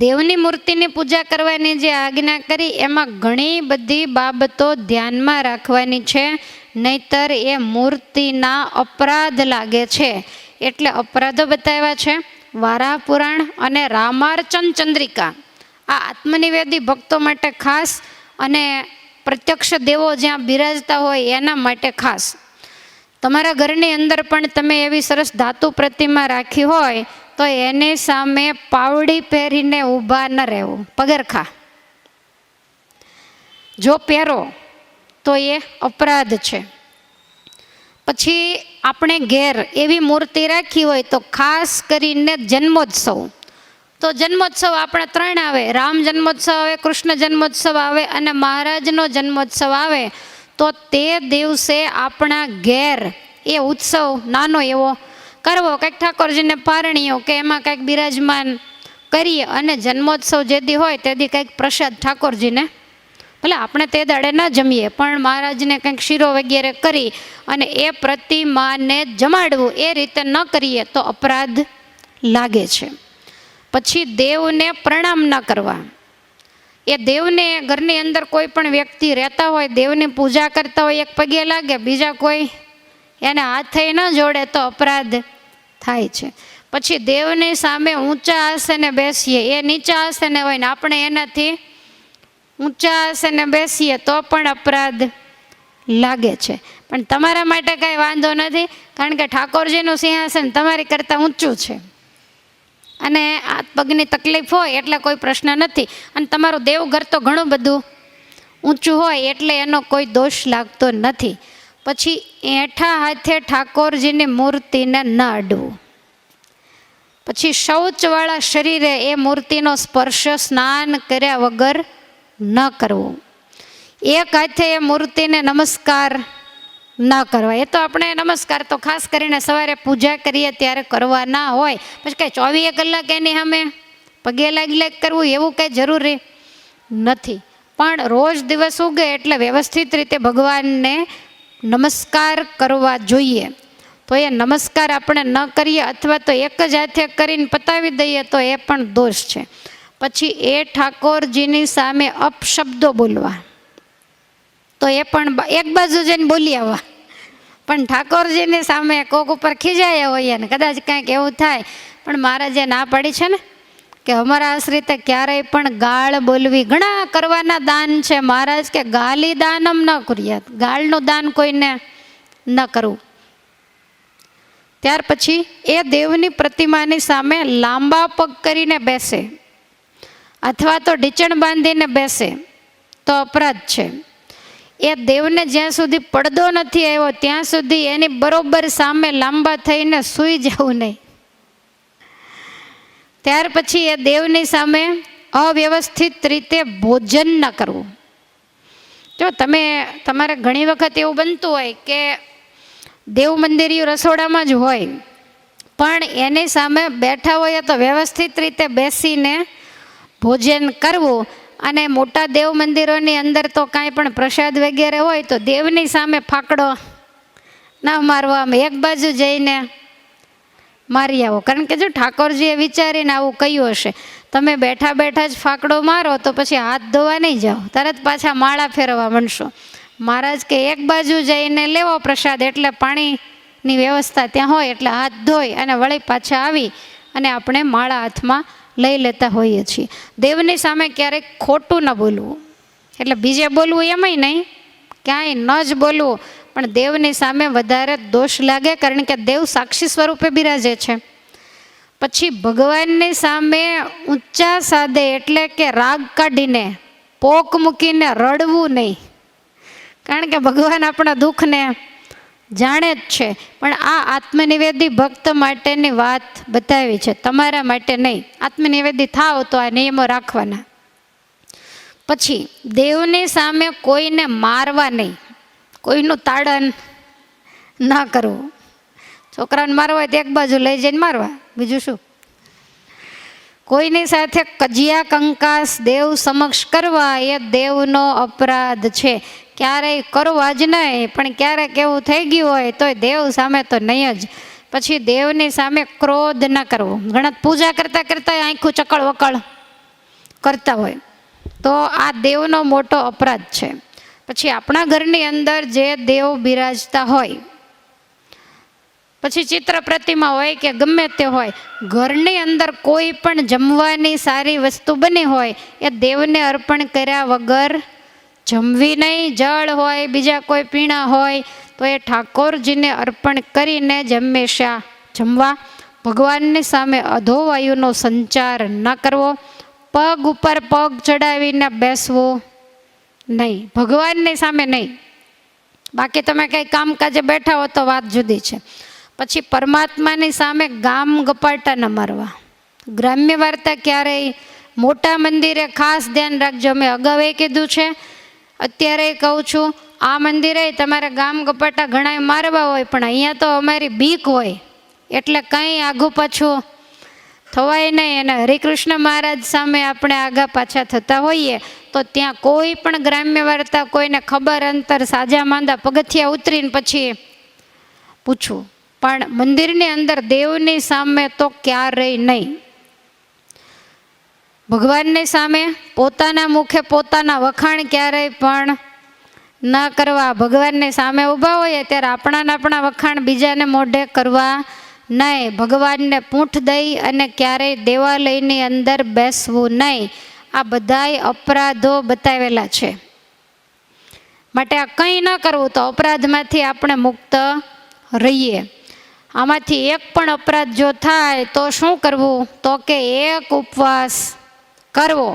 દેવની મૂર્તિની પૂજા કરવાની જે આજ્ઞા કરી, એમાં ઘણી બધી બાબતો ધ્યાનમાં રાખવાની છે, નહીતર એ મૂર્તિના અપરાધ લાગે છે. એટલે અપરાધો બતાવ્યા છે વારા પુરાણ અને રામાર્ચન ચંદ્રિકા. આ આત્મનિવેદી ભક્તો માટે ખાસ અને પ્રત્યક્ષ દેવો જ્યાં બિરાજતા હોય એના માટે ખાસ. તમારા ઘરની અંદર પણ તમે એવી સરસ ધાતુ પ્રતિમા રાખી હોય, તો એની સામે પાવડી પહેરીને ઊભા ન રહેવું. પગરખા જો પહેરો, તો એ અપરાધ છે. પછી આપણે ઘેર એવી મૂર્તિ રાખી હોય, તો ખાસ કરીને જન્મોત્સવ. તો જન્મોત્સવ આપણે ત્રણ આવે. રામ જન્મોત્સવ આવે, કૃષ્ણ જન્મોત્સવ આવે અને મહારાજનો જન્મોત્સવ આવે, તો તે દિવસે આપણા ઘેર એ ઉત્સવ નાનો એવો કરવો. કંઈક ઠાકોરજીને પારણીઓ કે એમાં કંઈક બિરાજમાન કરીએ અને જન્મોત્સવ જે દી હોય તે દી કંઈક પ્રસાદ ઠાકોરજીને. ભલે આપણે તે દાડે ન જમીએ, પણ મહારાજને કંઈક શીરો વગેરે કરી અને એ પ્રતિમાને જમાડવું, એ રીતે ન કરીએ તો અપરાધ લાગે છે. પછી દેવને પ્રણામ ન કરવા. એ દેવને ઘરની અંદર કોઈ પણ વ્યક્તિ રહેતા હોય, દેવની પૂજા કરતા હોય, એક પગે લાગે, બીજા કોઈ એને હાથે ન જોડે તો અપરાધ થાય છે. પછી દેવની સામે ઊંચા આસને બેસીએ. એ નીચા આસને હોય ને આપણે એનાથી ઊંચા આસને બેસીએ તો પણ અપરાધ લાગે છે. પણ તમારા માટે કાંઈ વાંધો નથી, કારણ કે ઠાકોરજીનું સિંહાસન તમારી કરતાં ઊંચું છે. અને આ પગની તકલીફ હોય એટલે કોઈ પ્રશ્ન નથી. અને તમારું દેવઘર તો ઘણું બધું ઊંચું હોય એટલે એનો કોઈ દોષ લાગતો નથી. પછી એઠા હાથે ઠાકોરજીની મૂર્તિને ન અડવું પછી શૌચવાળા શરીરે એ મૂર્તિનો સ્પર્શ સ્નાન કર્યા વગર ન કરવું. એક હાથે એ મૂર્તિને નમસ્કાર ન કરવા. એ તો આપણે નમસ્કાર તો ખાસ કરીને સવારે પૂજા કરીએ ત્યારે કરવા ના હોય. પછી કાંઈ ચોવીસ કલાક એની સામે પગે લાગી લાગ કરવું એવું કંઈ જરૂરી નથી. પણ રોજ દિવસ ઉગે એટલે વ્યવસ્થિત રીતે ભગવાનને નમસ્કાર કરવા જોઈએ. તો એ નમસ્કાર આપણે ન કરીએ અથવા તો એક જ હાથે કરીને પતાવી દઈએ તો એ પણ દોષ છે. પછી એ ઠાકોરજીની સામે અપશબ્દો બોલવા. તો એ પણ એક બાજુ જઈને બોલી આવવા. પણ ઠાકોરજીની સામે કોક ઉપર ખીજાયા હોઈએ ને કદાચ કાંઈક એવું થાય, પણ મહારાજે ના પાડી છે ને કે અમારા આશ્રિતે ક્યારેય પણ ગાળ બોલવી ઘણા કરવાના દાન છે. મહારાજ કે ગાલી દાનમ ન કર્યા ગાળનું દાન કોઈને ન કરવું. ત્યાર પછી એ દેવની પ્રતિમાની સામે લાંબા પગ કરીને બેસે અથવા તો ઢીચણ બાંધીને બેસે તો અપરાધ છે. એ દેવને જ્યાં સુધી પડદો નથી આવ્યો, ત્યાં સુધી એની બરોબર સામે લાંબા થઈને સૂઈ જવું નહીં. ત્યાર પછી એ દેવની સામે અવ્યવસ્થિત રીતે ભોજન ન કરવું. જો તમે, તમારે ઘણી વખત એવું બનતું હોય કે દેવ મંદિરિયું રસોડામાં જ હોય, પણ એની સામે બેઠા હોય તો વ્યવસ્થિત રીતે બેસીને ભોજન કરવું અને મોટા દેવ મંદિરોની અંદર તો કાંઈ પણ પ્રસાદ વગેરે હોય તો દેવની સામે ફાકડો ના મારવામાં એક બાજુ જઈને મારી આવો. કારણ કે જો ઠાકોરજીએ વિચારીને આવું કહ્યું હશે, તમે બેઠા બેઠા જ ફાકડો મારો તો પછી હાથ ધોવા નહીં જાઓ. તરત પાછા માળા ફેરવવા માંડશો. મહારાજ કે એક બાજુ જઈને લેવો પ્રસાદ એટલે પાણીની વ્યવસ્થા ત્યાં હોય એટલે હાથ ધોઈ અને વળી પાછા આવી અને આપણે માળા હાથમાં લઈ લેતા હોઈએ છીએ. દેવની સામે ક્યારેક ખોટું ન બોલવું. એટલે બીજે બોલવું એમાંય નહીં. ક્યાંય ન જ બોલવું. પણ દેવની સામે વધારે દોષ લાગે કારણ કે દેવ સાક્ષી સ્વરૂપે બિરાજે છે. પછી ભગવાનની સામે ઊંચા સાદે એટલે કે રાગ કાઢીને, પોક મૂકીને રડવું નહીં. કારણ કે ભગવાન આપણા દુઃખને જાણે જ છે. પણ આ આત્મનિવેદી ભક્ત માટેની વાત બતાવી છે. તમારા માટે નહીં. આત્મનિવેદી થાવ તો આ નિયમો રાખવાના. પછી દેવની સામે કોઈને મારવા નહીં. કોઈનું તાડન ના કરવું. છોકરાને મારવા હોય તો એક બાજુ લઈ જઈને મારવા. બીજું શું? કોઈની સાથે કજિયા, કંકાસ, દેવ સમક્ષ કરવા એ દેવનો અપરાધ છે. ક્યારેય કરવા જ નહીં, પણ ક્યારેક એવું થઈ ગયું હોય તોય દેવ સામે તો નહીં જ. પછી દેવની સામે ક્રોધ ન કરવો. ઘણા પૂજા કરતા કરતા આંખું ચકળ વકળ કરતા હોય. તો આ દેવનો મોટો અપરાધ છે. પછી આપણા ઘરની અંદર જે દેવ બિરાજતા હોય, પછી ચિત્ર પ્રતિમા હોય કે ગમે તે હોય, ઘરની અંદર કોઈ પણ જમવાની સારી વસ્તુ બની હોય, એ દેવને અર્પણ કર્યા વગર જમવી નહીં. જળ હોય, બીજા કોઈ પીણા હોય, તો એ ઠાકોરજીને અર્પણ કરીને જમેશા જમવા. ભગવાનની સામે અધોવાયુનો સંચાર ન કરવો. પગ ઉપર પગ ચડાવીને બેસવું. નહીં, ભગવાનની સામે નહીં. બાકી તમે કંઈ કામકાજે બેઠા હો તો વાત જુદી છે. પછી પરમાત્માની સામે ગામ ગપાટા ન મારવા. ગ્રામ્ય વાર્તા ક્યારેય મોટા મંદિરે ખાસ ધ્યાન રાખજો. મેં અગાઉ કીધું છે, અત્યારે કહું છું, આ મંદિરે તમારે ગામ ગપાટા ઘણાય મારવા હોય, પણ અહીંયા તો અમારી બીક હોય. એટલે કંઈ આઘું પાછું થવાય નહીં અને હરિકૃષ્ણ મહારાજ સામે આપણે આગા પાછા થતા હોઈએ, તો ત્યાં કોઈ પણ ગ્રામ્ય વાર્તા કોઈને ખબર, અંતર, સાજા માંદા, પગથિયા ઉતરીને પછી પૂછવું પણ મંદિરની અંદર દેવની સામે તો ક્યારેય નહીં. ભગવાનની સામે પોતાના મુખે પોતાના વખાણ ક્યારેય પણ ન કરવા. ભગવાનની સામે ઊભા હોઈએ ત્યારે આપણાને આપણા વખાણ બીજાને મોઢે કરવા નહીં ભગવાનને પૂંઠ દઈ અને ક્યારેય દેવાલયની અંદર બેસવું નહીં આ બધાય અપરાધો બતાવેલા છે. માટે આ કંઈ ન કરવું તો અપરાધમાંથી આપણે મુક્ત રહીએ. આમાંથી એક પણ અપરાધ જો થાય તો શું કરવું? તો કે એક ઉપવાસ કરવો.